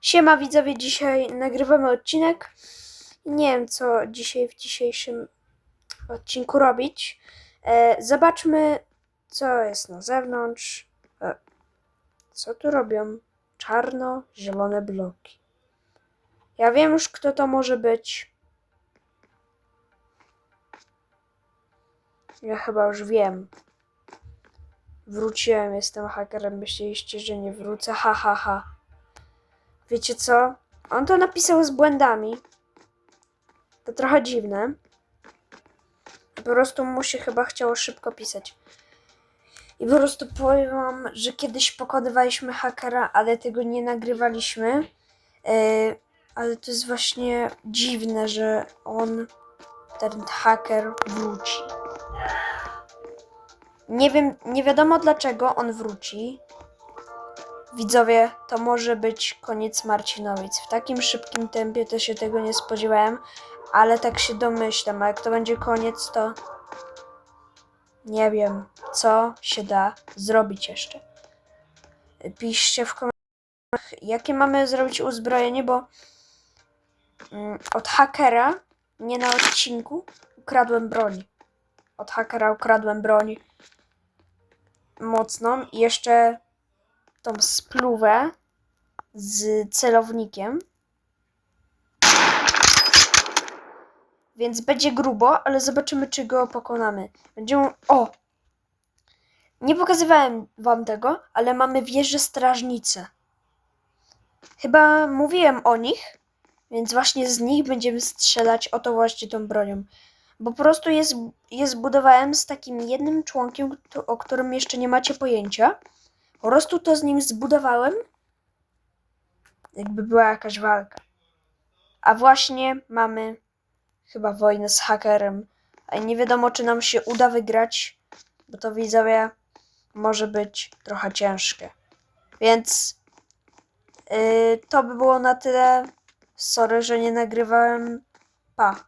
Siema widzowie, dzisiaj nagrywamy odcinek. Nie wiem co dzisiaj w dzisiejszym odcinku robić. E, zobaczmy co jest na zewnątrz. E, co tu robią? Czarno-zielone bloki. Ja wiem już kto to może być. Ja chyba już wiem. Wróciłem, jestem hakerem. Myśleliście, że nie wrócę. Ha, ha, ha. Wiecie co? On to napisał z błędami. To trochę dziwne. Po prostu mu się chyba chciało szybko pisać. I po prostu powiem wam, że kiedyś pokonywaliśmy hakera, ale tego nie nagrywaliśmy. Yy, ale to jest właśnie dziwne, że on, ten haker, wróci. Nie wiem, nie wiadomo dlaczego on wróci. Widzowie, to może być koniec Marcinowic. W takim szybkim tempie to się tego nie spodziewałem, ale tak się domyślam. A jak to będzie koniec, to nie wiem, co się da zrobić jeszcze. Piszcie w komentarzach, jakie mamy zrobić uzbrojenie, bo mm, od hakera, nie na odcinku, ukradłem broń. Od hakera ukradłem broń mocną i jeszcze tą spluwę z celownikiem. Więc będzie grubo, ale zobaczymy, czy go pokonamy. Będziemy. O! Nie pokazywałem wam tego, ale mamy wieże strażnice. Chyba mówiłem o nich, więc właśnie z nich będziemy strzelać o to właśnie tą bronią. Bo po prostu je, je zbudowałem z takim jednym członkiem, o którym jeszcze nie macie pojęcia. Po prostu to z nim zbudowałem, jakby była jakaś walka. A właśnie mamy chyba wojnę z hakerem. A nie wiadomo, czy nam się uda wygrać, bo to widzowie może być trochę ciężkie. Więc yy, to by było na tyle. Sorry, że nie nagrywałem. Pa.